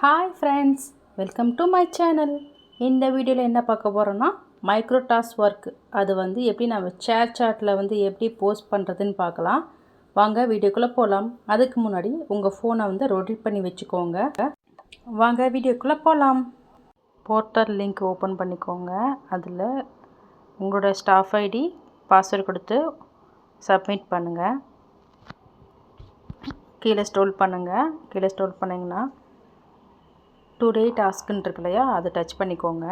Hi friends welcome to my channel இந்த வீடியோவில் என்ன பார்க்க போகிறோன்னா மைக்ரோ டாஸ்க் ஒர்க் அது வந்து எப்படி நம்ம சேர் சாட்டில் வந்து எப்படி போஸ்ட் பண்ணுறதுன்னு பார்க்கலாம். வாங்க வீடியோக்குள்ளே போகலாம் அதுக்கு முன்னாடி உங்கள் ஃபோனை வந்து ரொட்டேட் பண்ணி வச்சுக்கோங்க. வாங்க வீடியோக்குள்ளே போகலாம் போர்ட்டல் லிங்க் ஓப்பன் பண்ணிக்கோங்க. அதில் உங்களோட ஸ்டாஃப் ஐடி பாஸ்வேர்டு கொடுத்து சப்மிட் பண்ணுங்கள் கீழே ஸ்டோல் பண்ணுங்கள் கீழே ஸ்டோல் பண்ணிங்கன்னா டுடே டாஸ்க்குன்னு இருக்கு இல்லையா அதை டச் பண்ணிக்கோங்க.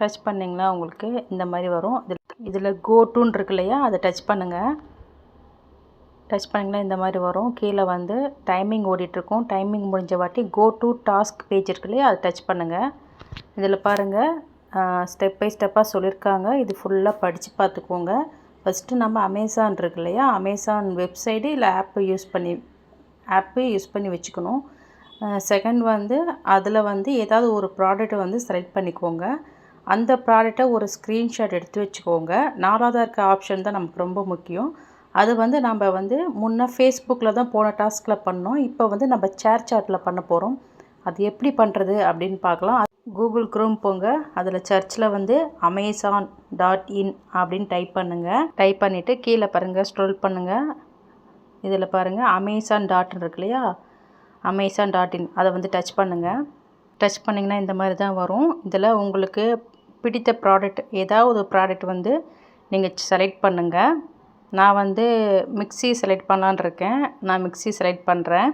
டச் பண்ணிங்கன்னா உங்களுக்கு இந்த மாதிரி வரும். இதில் இதில் கோ டூன்னு இருக்கு இல்லையா அதை டச் பண்ணுங்கள் டச் பண்ணிங்கன்னா இந்த மாதிரி வரும். கீழே வந்து டைமிங் ஓடிட்டுருக்கும். டைமிங் முடிஞ்ச வாட்டி கோ டு டாஸ்க் பேஜ் இருக்கு இல்லையா அதை டச் பண்ணுங்கள் இதில் பாருங்கள் ஸ்டெப் பை ஸ்டெப்பாக சொல்லியிருக்காங்க. இது ஃபுல்லாக படித்து பார்த்துக்கோங்க. ஃபஸ்ட்டு நம்ம அமேசான் இருக்கு இல்லையா அமேசான் வெப்சைட்டு இல்லை ஆப்பு யூஸ் பண்ணி ஆப்பு யூஸ் பண்ணி வச்சுக்கணும். செகண்ட் வந்து அதில் வந்து ஏதாவது ஒரு ப்ராடக்ட்டை வந்து செலக்ட் பண்ணிக்கோங்க. அந்த ப்ராடக்டை ஒரு ஸ்க்ரீன்ஷாட் எடுத்து வச்சுக்கோங்க. நாலாவதாக இருக்க ஆப்ஷன் தான் நமக்கு ரொம்ப முக்கியம். அது வந்து நம்ம வந்து முன்னே ஃபேஸ்புக்கில் தான் போன டாஸ்கில் பண்ணோம். இப்போ வந்து நம்ம சேர் சாட்டில் பண்ண போகிறோம். அது எப்படி பண்ணுறது அப்படின்னு பார்க்கலாம். கூகுள் க்ரோம் போங்க. அதில் சர்ச்சில் வந்து அமேசான் டாட் இன் அப்படின்னு டைப் பண்ணுங்கள் டைப் பண்ணிவிட்டு கீழே பாருங்கள் ஸ்க்ரோல் பண்ணுங்கள் இதில் பாருங்கள் அமேசான் டாட் இருக்கு இல்லையா? அமேசான் டாட் இன் அதை வந்து டச் பண்ணுங்கள் டச் பண்ணிங்கன்னா இந்த மாதிரி தான் வரும். இதில் உங்களுக்கு பிடித்த ப்ராடக்ட் ஏதாவது ஒரு ப்ராடக்ட் வந்து நீங்கள் செலக்ட் பண்ணுங்கள் நான் வந்து மிக்சி செலக்ட் பண்ணலான் இருக்கேன். நான் மிக்சி செலக்ட் பண்ணுறேன்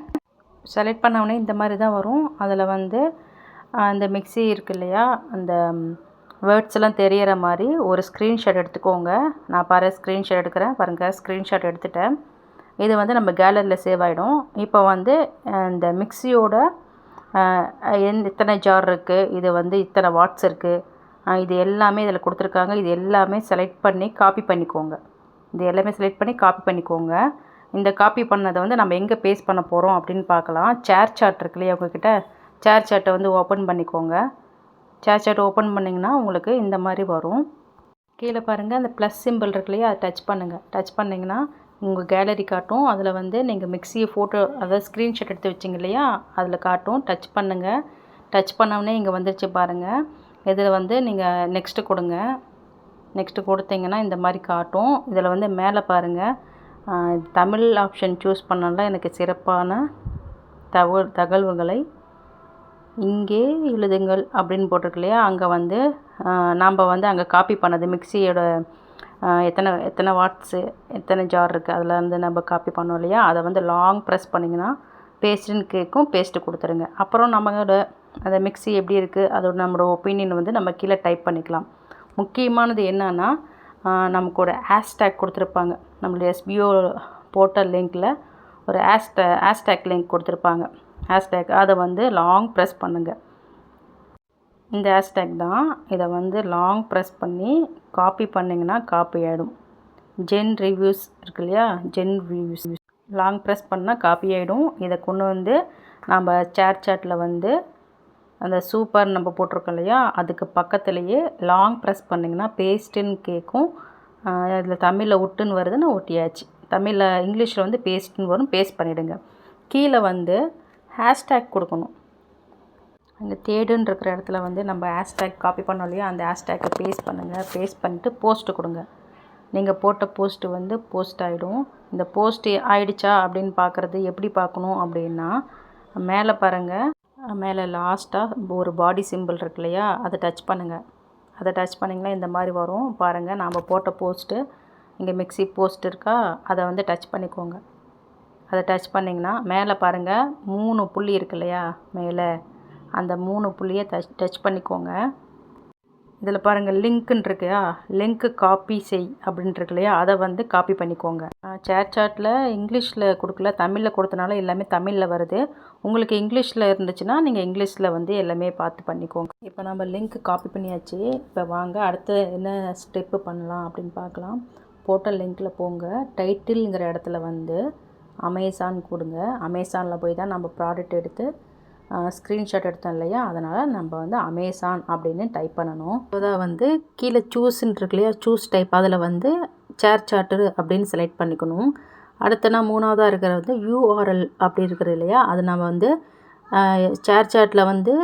செலக்ட் பண்ணவுடனே இந்த மாதிரி தான் வரும். அதில் வந்து அந்த மிக்சி இருக்கு இல்லையா? அந்த வேர்ட்ஸ் எல்லாம் தெரியற மாதிரி ஒரு ஸ்க்ரீன்ஷாட் எடுத்துக்கோங்க. நான் பாரு ஸ்க்ரீன்ஷாட் எடுக்கிறேன். பாருங்கள் ஸ்க்ரீன்ஷாட் எடுத்துட்டேன். இது வந்து நம்ம கேலரியில் சேவ் ஆகிடும் இப்போ வந்து இந்த மிக்சியோட எந் இத்தனை ஜார் இருக்குது இது வந்து இத்தனை வாட்ஸ் இருக்குது இது எல்லாமே இதில் கொடுத்துருக்காங்க. இது எல்லாமே செலக்ட் பண்ணி காப்பி பண்ணிக்கோங்க. இது எல்லாமே செலக்ட் பண்ணி காப்பி பண்ணிக்கோங்க. இந்த காப்பி பண்ணதை வந்து நம்ம எங்கே பேஸ்ட் பண்ண போகிறோம் அப்படின்னு பார்க்கலாம். சேர் சாட் இருக்கு இல்லையா உங்ககிட்ட? சேர் சாட்டை வந்து ஓப்பன் பண்ணிக்கோங்க. சேர் சாட் ஓப்பன் பண்ணிங்கன்னா உங்களுக்கு இந்த மாதிரி வரும். கீழே பாருங்கள் அந்த ப்ளஸ் சிம்பிள் இருக்கு இல்லையா அதை டச் பண்ணுங்கள் டச் பண்ணிங்கன்னா உங்கள் கேலரி காட்டும். அதில் வந்து நீங்கள் மிக்சியை ஃபோட்டோ அதாவது ஸ்க்ரீன்ஷாட் எடுத்து வச்சிங்க இல்லையா? அதில் காட்டும். டச் பண்ணுங்கள் டச் பண்ணோடனே இங்கே வந்துருச்சு பாருங்கள் இதில் வந்து நீங்கள் நெக்ஸ்ட்டு கொடுங்க. நெக்ஸ்ட்டு கொடுத்தீங்கன்னா இந்த மாதிரி காட்டும். இதில் வந்து மேலே பாருங்கள் தமிழ் ஆப்ஷன் சூஸ் பண்ணல எனக்கு சிறப்பான தகவல் தகவல்களை இங்கே எழுதுங்கள் அப்படின்னு போட்டிருக்கு இல்லையா? அங்கே வந்து நாம் வந்து அங்கே காப்பி பண்ணது மிக்சியோட எத்தனை எத்தனை வாட்ஸு எத்தனை ஜார் இருக்குது அதில் வந்து நம்ம காப்பி பண்ணோம் இல்லையா? அதை வந்து லாங் ப்ரெஸ் பண்ணிங்கன்னா பேஸ்ட்டுன்னு கேட்கும் பேஸ்ட்டு கொடுத்துருங்க. அப்புறம் நம்மளோட அந்த மிக்சி எப்படி இருக்குது அதோட நம்மளோட ஒப்பீனியன் வந்து நம்ம கீழே டைப் பண்ணிக்கலாம். முக்கியமானது என்னன்னா நமக்கோட ஹேஷ்டேக் கொடுத்துருப்பாங்க. நம்மளுடைய எஸ்பிஓ போர்ட்டல் லிங்க்கில் ஒரு ஹேஷ்டே ஹேஷ்டேக் லிங்க் கொடுத்துருப்பாங்க. ஹேஷ்டேக் அதை வந்து லாங் ப்ரெஸ் பண்ணுங்கள் இந்த ஹேஷ்டேக் தான். இதை வந்து லாங் ப்ரெஸ் பண்ணி காப்பி பண்ணிங்கன்னா காப்பி ஆகிடும் ஜென் ரிவ்யூஸ் இருக்கு இல்லையா? ஜென் ரிவ்யூஸ் லாங் ப்ரெஸ் பண்ணால் காப்பி ஆகிடும் இதை கொண்டு வந்து நம்ம சேர் சாட்டில் வந்து அந்த சூப்பர் நம்ம போட்டிருக்கோம் இல்லையா? அதுக்கு பக்கத்துலேயே லாங் ப்ரெஸ் பண்ணிங்கன்னா பேஸ்ட்டுன்னு கேட்கும். அதில் தமிழில் ஒட்டுன்னு வருதுன்னு ஒட்டியாச்சு. தமிழில் இங்கிலீஷில் வந்து பேஸ்ட்டுன்னு வரும். பேஸ்ட் பண்ணிவிடுங்க கீழே வந்து ஹேஷ்டேக் கொடுக்கணும். அந்த தேடுன்னு இருக்கிற இடத்துல வந்து நம்ம ஹேஷ்டேக் காப்பி பண்ணோம் இல்லையா அந்த ஹேஷ்டேக்கை பேஸ்ட் பண்ணுங்கள் பேஸ்ட் பண்ணிட்டு போஸ்ட்டு கொடுங்க. நீங்கள் போட்ட போஸ்ட்டு வந்து போஸ்ட் ஆகிடும் இந்த போஸ்ட்டு ஆயிடுச்சா அப்படின்னு பார்க்குறது எப்படி பார்க்கணும் அப்படின்னா மேலே பாருங்கள் மேலே லாஸ்ட்டாக ஒரு பாடி சிம்பிள் இருக்கு இல்லையா அதை டச் பண்ணுங்கள் அதை டச் பண்ணிங்கன்னா இந்த மாதிரி வரும். பாருங்கள் நாம் போட்ட போஸ்ட்டு இங்கே மிக்சி போஸ்ட் இருக்கா அதை வந்து டச் பண்ணிக்கோங்க. அதை டச் பண்ணிங்கன்னா மேலே பாருங்கள் மூணு புள்ளி இருக்கு இல்லையா மேலே. அந்த மூணு புள்ளியை டச் டச் பண்ணிக்கோங்க. இதில் பாருங்கள் லிங்க்குன்னு இருக்கையா லிங்க்கு காப்பி செய் அப்படின்ட்டு இருக்கு இல்லையா? அதை வந்து காப்பி பண்ணிக்கோங்க. சேர் சாட்டில் இங்கிலீஷில் கொடுக்கல தமிழில் கொடுத்தனால எல்லாமே தமிழில் வருது. உங்களுக்கு இங்கிலீஷில் இருந்துச்சுன்னா நீங்கள் இங்கிலீஷில் வந்து எல்லாமே பார்த்து பண்ணிக்கோங்க. இப்போ நம்ம லிங்க் காப்பி பண்ணியாச்சு. இப்போ வாங்க அடுத்து என்ன ஸ்டெப்பு பண்ணலாம் அப்படின்னு பார்க்கலாம். போர்ட்டல் லிங்க்கில் போங்க. டைட்டில்ங்கிற இடத்துல வந்து அமேசான் கொடுங்க. அமேசானில் போய் தான் நம்ம ப்ராடக்ட் எடுத்து ஸ்க்ரீன்ஷாட் எடுத்தோம் இல்லையா? அதனால் நம்ம வந்து அமேசான் அப்படின்னு டைப் பண்ணணும். அதான் வந்து கீழே சூஸ்ன்னு இருக்கு இல்லையா? சூஸ் டைப் அதில் வந்து சேர் சார்ட்டு அப்படின்னு செலக்ட் பண்ணிக்கணும். அடுத்தனா மூணாவதாக இருக்கிறது வந்து யூஆர்எல் அப்படி இருக்கிறது இல்லையா? அது நம்ம வந்து சேர் சாட்டில் வந்து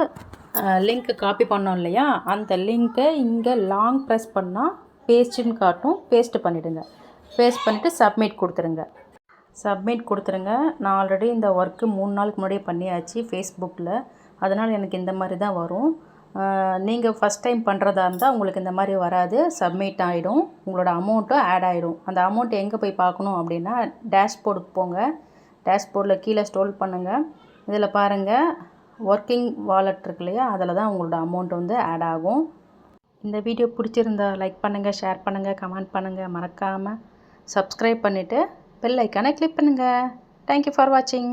லிங்க்கு காப்பி பண்ணோம் இல்லையா? அந்த லிங்க்கை இங்கே லாங் ப்ரெஸ் பண்ணால் பேஸ்ட்டுன்னு காட்டும். பேஸ்ட்டு பண்ணிவிடுங்க பேஸ்ட் பண்ணிவிட்டு சப்மிட் கொடுத்துருங்க. சப்மிட் கொடுத்துருங்க. நான் ஆல்ரெடி இந்த ஒர்க்கு மூணு நாளுக்கு முன்னாடியே பண்ணியாச்சு ஃபேஸ்புக்கில் அதனால் எனக்கு இந்த மாதிரி தான் வரும். நீங்கள் ஃபஸ்ட் டைம் பண்ணுறதா இருந்தால் உங்களுக்கு இந்த மாதிரி வராது. சப்மிட் ஆகிடும் உங்களோட அமௌண்ட்டும் ஆட் ஆகிடும் அந்த அமௌண்ட் எங்கே போய் பார்க்கணும் அப்படின்னா டேஷ்போர்டுக்கு போங்க. டேஷ்போர்டில் கீழே ஸ்டோல் பண்ணுங்கள் இதில் பாருங்கள் ஒர்க்கிங் வாலெட் இருக்கு இல்லையா? அதில் தான் உங்களோட அமௌண்ட் வந்து ஆட் ஆகும். இந்த வீடியோ பிடிச்சிருந்தா லைக் பண்ணுங்கள் ஷேர் பண்ணுங்கள் கமெண்ட் பண்ணுங்கள் மறக்காமல் சப்ஸ்கிரைப் பண்ணிவிட்டு பெல் ஐக்கானை கிளிக் பண்ணுங்கள் தேங்க்யூ ஃபார் வாட்சிங்